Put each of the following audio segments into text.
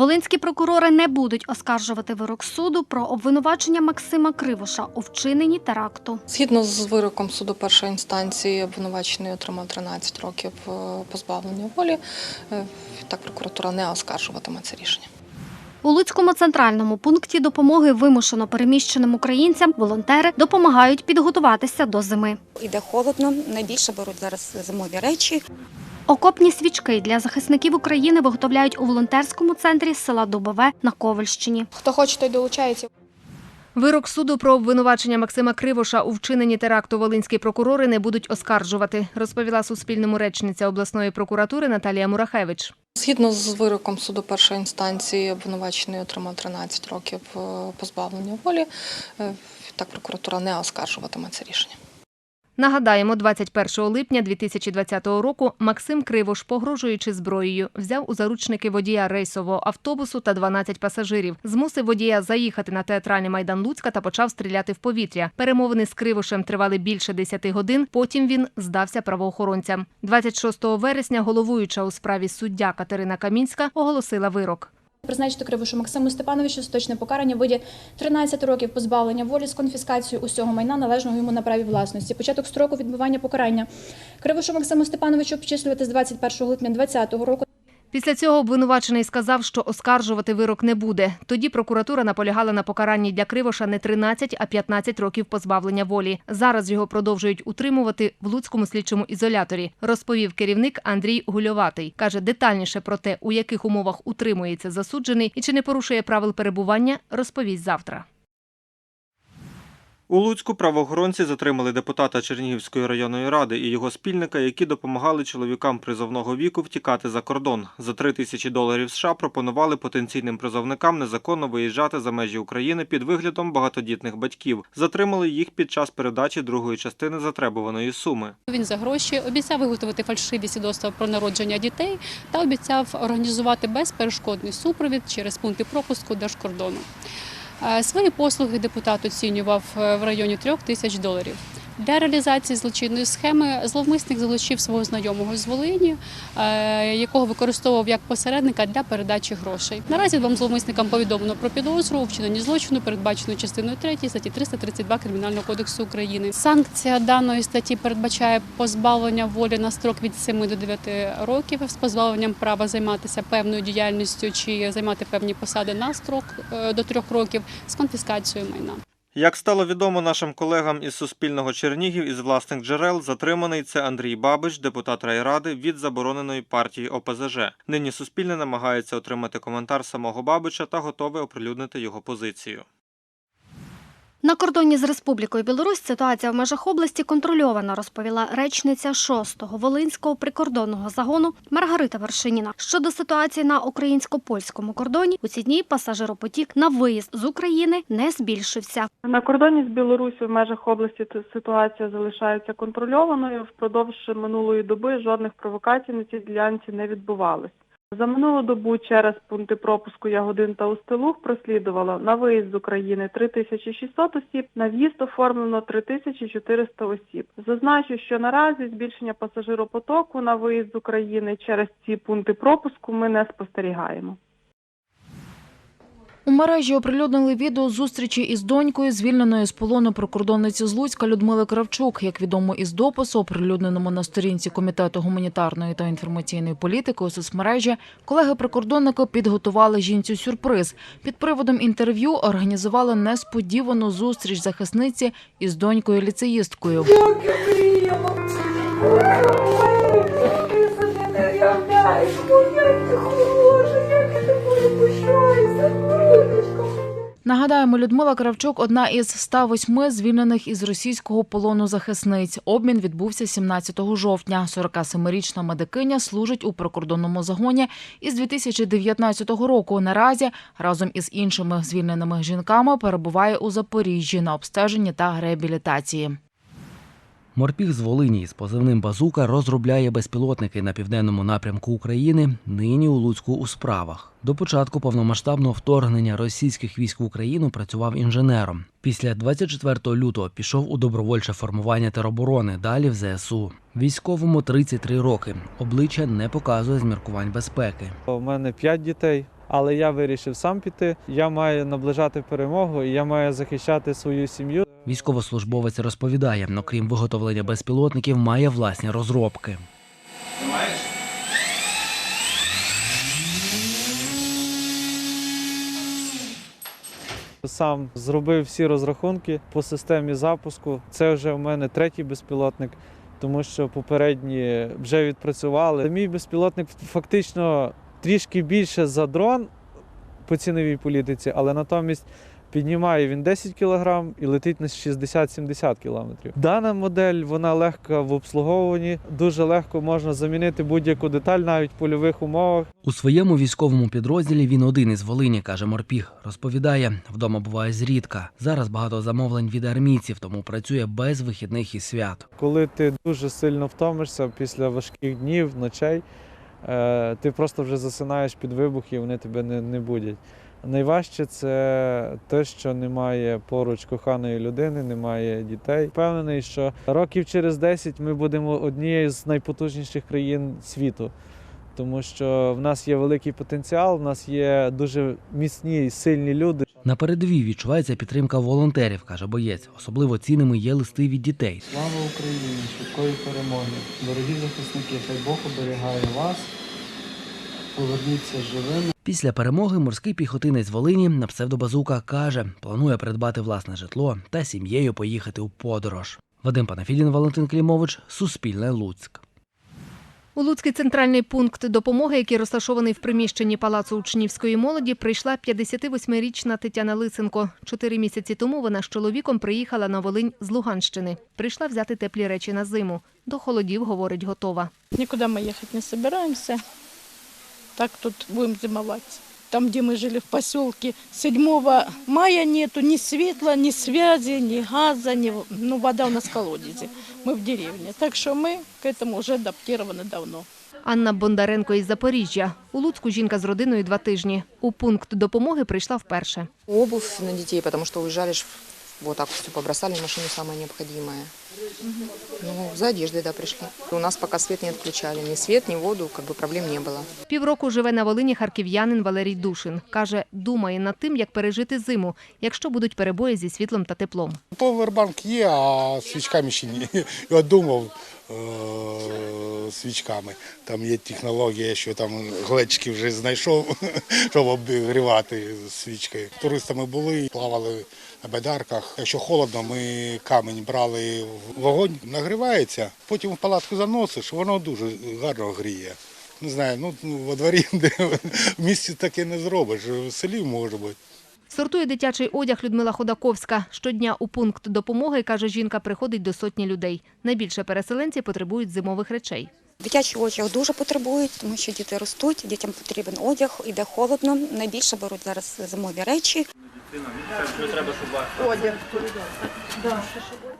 Волинські прокурори не будуть оскаржувати вирок суду про обвинувачення Максима Кривоша у вчиненні теракту. Згідно з вироком суду першої інстанції, обвинувачений отримав 13 років е, позбавлення волі. Е, Так прокуратура не оскаржуватиме це рішення. У Луцькому центральному пункті допомоги вимушено переміщеним українцям волонтери допомагають підготуватися до зими. Іде холодно, найбільше беруть зараз зимові речі. Окопні свічки для захисників України виготовляють у волонтерському центрі села Дубове на Ковальщині. Хто хоче, той долучається. Вирок суду про обвинувачення Максима Кривоша у вчиненні теракту волинські прокурори не будуть оскаржувати, розповіла Суспільному речниця обласної прокуратури Наталія Мурахевич. Згідно з вироком суду першої інстанції, обвинувачений отримав 13 років е, позбавлення волі. Е, Так прокуратура не оскаржуватиме це рішення. Нагадаємо, 21 липня 2020 року Максим Кривош, погрожуючи зброєю, взяв у заручники водія рейсового автобусу та 12 пасажирів. Змусив водія заїхати на театральний майдан Луцька та почав стріляти в повітря. Перемовини з Кривошем тривали більше 10 годин. Потім він здався правоохоронцям. 26 вересня головуюча у справі суддя Катерина Камінська оголосила вирок. Призначити Кривошу Максиму Степановичу остаточне покарання в виді 13 років позбавлення волі з конфіскацією усього майна, належного йому на праві власності. Початок строку відбування покарання Кривошу Максиму Степановичу обчислювати з 21 липня 2020 року. Після цього обвинувачений сказав, що оскаржувати вирок не буде. Тоді прокуратура наполягала на покаранні для Кривоша не 13, а 15 років позбавлення волі. Зараз його продовжують утримувати в Луцькому слідчому ізоляторі, розповів керівник Андрій Гульоватий. Каже, детальніше про те, у яких умовах утримується засуджений і чи не порушує правил перебування, розповість завтра. У Луцьку правоохоронці затримали депутата Чернігівської районної ради і його спільника, які допомагали чоловікам призовного віку втікати за кордон. За три тисячі доларів США пропонували потенційним призовникам незаконно виїжджати за межі України під виглядом багатодітних батьків. Затримали їх під час передачі другої частини затребуваної суми. Він за гроші обіцяв виготовити фальшиві свідоцтва про народження дітей та обіцяв організувати безперешкодний супровід через пункти пропуску держкордону. Е, Свої послуги депутат оцінював е, в районі трьох тисяч доларів. Для реалізації злочинної схеми зловмисник залучив свого знайомого з Волині, е, якого використовував як посередника для передачі грошей. Наразі двом зловмисникам повідомлено про підозру у вчиненні злочину, передбаченої частиною 3 статті 332 Кримінального кодексу України. Санкція даної статті передбачає позбавлення волі на строк від 7 до 9 років з позбавленням права займатися певною діяльністю чи займати певні посади на строк е, до 3 років з конфіскацією майна. Як стало відомо нашим колегам із Суспільного Чернігів із власних джерел, затриманий це Андрій Бабич, депутат райради від забороненої партії ОПЗЖ. Нині Суспільне намагається отримати коментар самого Бабича та готове оприлюднити його позицію. На кордоні з Республікою Білорусь ситуація в межах області контрольована, розповіла речниця 6-го Волинського прикордонного загону Маргарита Вершиніна. Щодо ситуації на українсько-польському кордоні, у ці дні пасажиропотік на виїзд з України не збільшився. На кордоні з Білорусі в межах області ситуація залишається контрольованою. Впродовж минулої доби жодних провокацій на цій ділянці не відбувалось. За минулу добу через пункти пропуску Ягодин та Устилух прослідувало на виїзд з України 3600 осіб, на в'їзд оформлено 3400 осіб. Зазначу, що наразі збільшення пасажиропотоку на виїзд з України через ці пункти пропуску ми не спостерігаємо. У мережі оприлюднили відео зустрічі із донькою, звільненою з полону прикордонниці з Луцька Людмили Кравчук. Як відомо із допису, оприлюдненому на сторінці Комітету гуманітарної та інформаційної політики у соцмережі, колеги прикордонника підготували жінцю сюрприз. Під приводом інтерв'ю організували несподівану зустріч захисниці із донькою ліцеїсткою. Нагадаємо, Людмила Кравчук одна із 108 звільнених із російського полону захисниць. Обмін відбувся 17 жовтня. 47-річна медикиня служить у прикордонному загоні із 2019 року. Наразі разом із іншими звільненими жінками перебуває у Запоріжжі на обстеженні та реабілітації. Морпіг з Волині з позивним Базука розробляє безпілотники на південному напрямку України, нині у Луцьку у справах. До початку повномасштабного вторгнення російських військ в Україну працював інженером. Після 24 лютого пішов у добровольче формування тероборони, далі в ЗСУ. Військовому 33 роки. Обличчя не показує зміркувань безпеки. У мене п'ять дітей, але я вирішив сам піти. Я маю наближати перемогу і я маю захищати свою сім'ю. Військовослужбовець розповідає, окрім виготовлення безпілотників, має власні розробки. Сам зробив всі розрахунки по системі запуску. Це вже в мене третій безпілотник, тому що попередні вже відпрацювали. Мій безпілотник фактично трішки більше за дрон по ціновій політиці, але натомість піднімає він 10 кг і летить на 60-70 км. Дана модель вона легка в обслуговуванні, дуже легко можна замінити будь-яку деталь навіть в польових умовах. У своєму військовому підрозділі він один із Волині, каже Морпіг. Розповідає, вдома буває зрідка. Зараз багато замовлень від армійців, тому працює без вихідних і свят. Коли ти дуже сильно втомишся після важких днів, ночей, е, ти просто вже засинаєш під вибух і вони тебе не, не будять. Найважче це те, що немає поруч коханої людини, немає дітей. Впевнений, що років через 10 ми будемо однією з найпотужніших країн світу, тому що в нас є великий потенціал, в нас є дуже міцні і сильні люди. На передовій відчувається підтримка волонтерів, каже боєць. Особливо цінними є листи від дітей. Слава Україні! Швидкої перемоги! Дорогі захисники, хай Бог оберігає вас. Поверніться живими. Після перемоги морський піхотинець Волині на псевдобазука каже, планує придбати власне житло та сім'єю поїхати у подорож. Вадим Панафідін, Валентин Клімович, Суспільне Луцьк. У Луцький центральний пункт допомоги, який розташований в приміщенні Палацу учнівської молоді, прийшла 58-річна Тетяна Лисенко. Чотири місяці тому вона з чоловіком приїхала на Волинь з Луганщини. Прийшла взяти теплі речі на зиму. До холодів, говорить, готова. Никуда мы ехать не собираемся Так тут будем зимовать. Там, где мы жили в поселке, 7 мая нету ни светла, ни связи, ни газа, ни... ну, вода у нас в колодезе. Мы в деревне. Так что мы к этому уже адаптированы давно. Анна Бондаренко із Запоріжжя. У Луцьку жінка з родиною два тижні. У пункт допомоги прийшла вперше. Обувь на детей, потому что уезжали ж вот так все побросали в машину самое необходимое. Ну, за одеждой, да, пришли. У нас пока свет не отключали. Ни свет, ни воду, как бы проблем не было. Півроку живе на Волині харків'янин Валерій Душин. Каже, думає над тим, як пережити зиму, якщо будуть перебої зі світлом та теплом. Повербанк є, а свічками ще ні. Я думав е- свічками. Там є технологія, що там глечики вже знайшов, щоб обігрівати свічкою. Туристами були, плавали байдарках. Якщо холодно, ми камінь брали в вогонь, нагрівається, потім в палатку заносиш, воно дуже гарно гріє. Не знаю, ну во дворі, де в місті таке не зробиш, в селі може бути. Сортує дитячий одяг Людмила Ходаковська. Щодня у пункт допомоги, каже жінка, приходить до сотні людей. Найбільше переселенці потребують зимових речей. Дитячий одяг дуже потребують, тому що діти ростуть, дітям потрібен одяг, іде холодно. Найбільше беруть зараз зимові речі.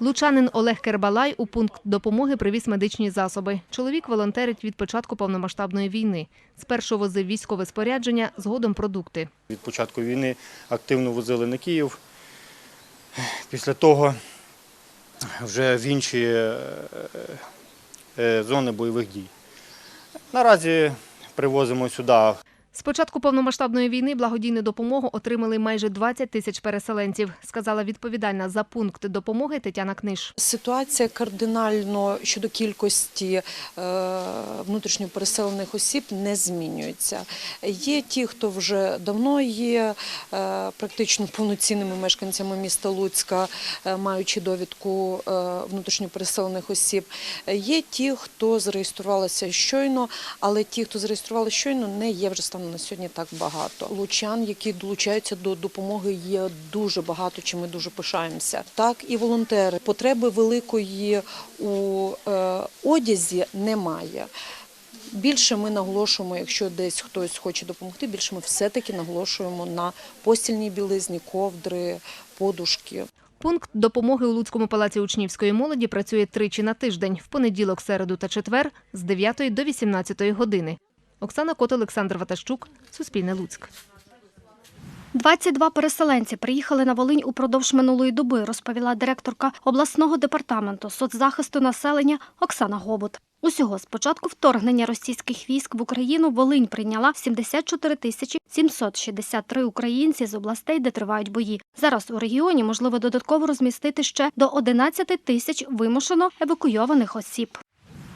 Лучанин Олег Кербалай у пункт допомоги привіз медичні засоби. Чоловік волонтерить від початку повномасштабної війни. Спершу возив військове спорядження, згодом продукти. Від початку війни активно возили на Київ. Після того вже в інші е, зони бойових дій. Наразі привозимо сюди З початку повномасштабної війни благодійну допомогу отримали майже 20 тисяч переселенців, сказала відповідальна за пункт допомоги Тетяна Книж. Ситуація кардинально щодо кількості е, внутрішньо переселених осіб не змінюється. Є ті, хто вже давно є е, практично повноцінними мешканцями міста Луцька, е, маючи довідку внутрішньо переселених осіб. Є ті, хто зареєструвалися щойно, але ті, хто зареєструвалися щойно, не є вже станом на сьогодні так багато. Лучан, які долучаються до допомоги, є дуже багато, чим ми дуже пишаємося. Так і волонтери. Потреби великої у е, одязі немає. Більше ми наголошуємо, якщо десь хтось хоче допомогти, більше ми все-таки наголошуємо на постільній білизні, ковдри, подушки. Пункт допомоги у Луцькому палаці учнівської молоді працює тричі на тиждень – в понеділок, середу та четвер з 9 до 18 години. Оксана Кот, Олександр Ватащук, Суспільне Луцьк. 22 переселенці приїхали на Волинь упродовж минулої доби, розповіла директорка обласного департаменту соцзахисту населення Оксана Гобут. Усього з початку вторгнення російських військ в Україну Волинь прийняла 74 тисячі 763 українці з областей, де тривають бої. Зараз у регіоні можливо додатково розмістити ще до 11 тисяч вимушено евакуйованих осіб.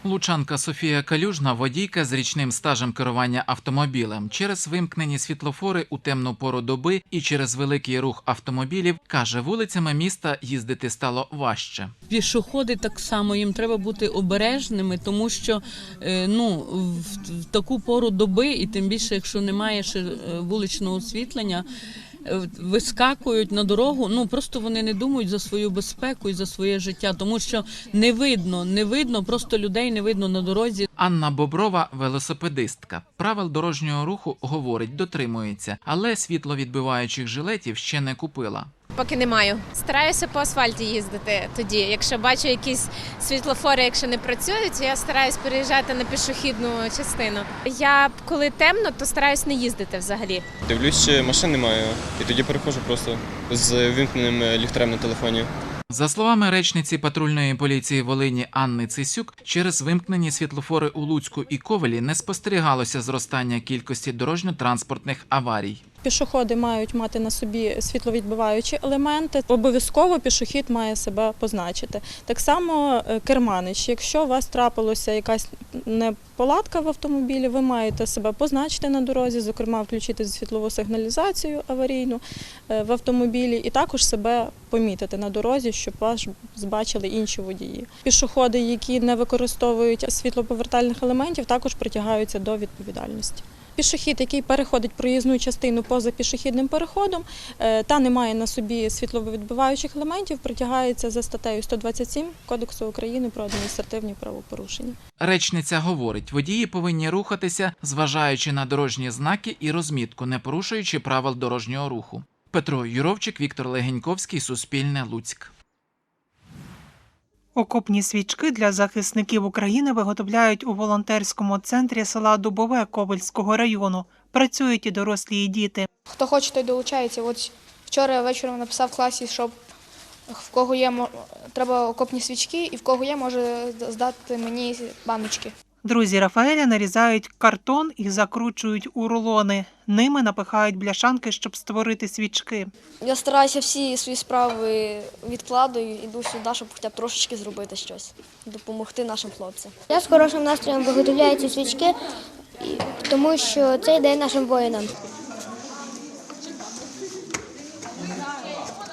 Лучанка Софія Калюжна водійка з річним стажем керування автомобілем. Через вимкнені світлофори у темну пору доби і через великий рух автомобілів каже, вулицями міста їздити стало важче. Пішоходи так само їм треба бути обережними, тому що е, ну в, таку пору доби, і тим більше, якщо немає ще е, вуличного освітлення. Вискакують на дорогу, ну просто вони не думають за свою безпеку і за своє життя, тому що не видно, не видно, просто людей не видно на дорозі. Анна Боброва велосипедистка. Правил дорожнього руху говорить, дотримується, але світловідбиваючих жилетів ще не купила. Поки не маю. Стараюся по асфальті їздити тоді. Якщо бачу якісь світлофори, якщо не працюють, я стараюсь переїжджати на пішохідну частину. Я коли темно, то стараюсь не їздити взагалі. Дивлюсь, чи машин немає, і тоді переходжу просто з вимкненим ліхтарем на телефоні. За словами речниці патрульної поліції Волині Анни Цисюк, через вимкнені світлофори у Луцьку і Ковелі не спостерігалося зростання кількості дорожньо-транспортних аварій. Пішоходи мають мати на собі світловідбиваючі елементи. Обов'язково пішохід має себе позначити. Так само е, керманич. Якщо у вас трапилося якась неполадка в автомобілі, ви маєте себе позначити на дорозі, зокрема включити світлову сигналізацію аварійну е, в автомобілі, і також себе помітити на дорозі, щоб вас збачили інші водії. Пішоходи, які не використовують світлоповертальних елементів, також притягаються до відповідальності. Пішохід, який переходить проїзну частину поза пішохідним переходом е, та не має на собі світловідбиваючих елементів, притягається за статтею 127 Кодексу України про адміністративні правопорушення. Речниця говорить, водії повинні рухатися, зважаючи на дорожні знаки і розмітку, не порушуючи правил дорожнього руху. Петро Юровчик, Віктор Легеньковський, Суспільне, Луцьк. Окопні свічки для захисників України виготовляють у волонтерському центрі села Дубове Ковельського району. Працюють і дорослі, і діти. Хто хоче, той долучається. От вчора вечором написав в класі, щоб в кого є треба окопні свічки, і в кого є, може здати мені баночки. Друзі Рафаеля нарізають картон і закручують у рулони. Ними напихають бляшанки, щоб створити свічки. Я стараюся всі свої справи відкладаю, іду сюди, щоб хоча б трошечки зробити щось, допомогти нашим хлопцям. Я з хорошим настроєм виготовляю ці свічки, тому що це йде нашим воїнам.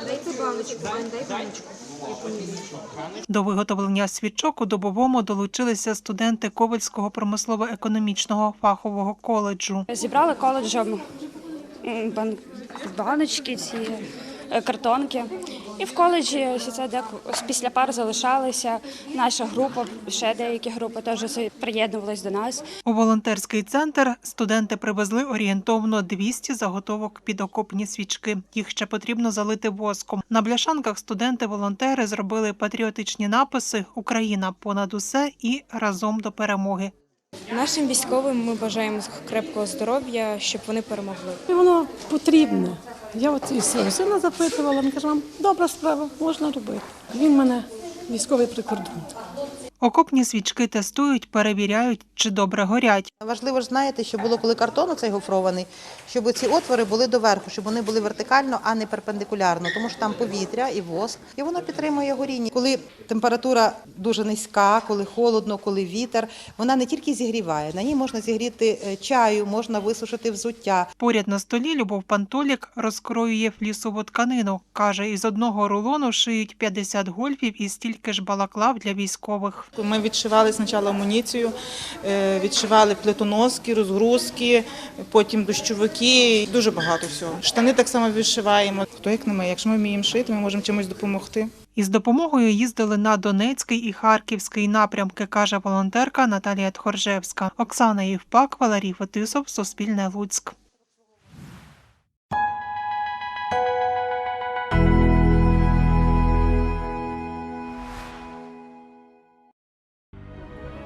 Дайте баночку, дай баночку. До виготовлення свічок у добовому долучилися студенти Ковальського промислово-економічного фахового коледжу. Зібрали коледжем баночки, ці е, картонки. І в коледжі ось це де після пар залишалися. Наша група, ще деякі групи теж приєднувались до нас. У волонтерський центр студенти привезли орієнтовно 200 заготовок під окопні свічки. Їх ще потрібно залити воском. На бляшанках студенти-волонтери зробили патріотичні написи Україна понад усе і разом до перемоги. Нашим військовим ми бажаємо крепкого здоров'я, щоб вони перемогли. Воно потрібне. Я от і свого сина запитувала, він каже, «Мам, добра справа, можна робити. Він мене військовий прикордонник. Окопні свічки тестують, перевіряють, чи добре горять. Важливо ж знаєте, що було коли картон цей гофрований, щоб ці отвори були доверху, щоб вони були вертикально, а не перпендикулярно, тому що там повітря і воск, і воно підтримує горіння. Коли температура дуже низька, коли холодно, коли вітер, вона не тільки зігріває, на ній можна зігріти е, чаю, можна висушити взуття. Поряд на столі Любов Пантолік розкроює флісову тканину. Каже, із одного рулону шиють 50 гольфів і стільки ж балаклав для військових. Ми відшивали спочатку амуніцію, е, відшивали плитоноски, розгрузки, потім дощовики, дуже багато всього. Штани так само відшиваємо. Хто як не ми? Якщо ми вміємо шити, ми можемо чимось допомогти. Із допомогою їздили на Донецький і Харківський напрямки, каже волонтерка Наталія Тхоржевська. Оксана Євпак, Валерій Фетисов, Суспільне Луцьк.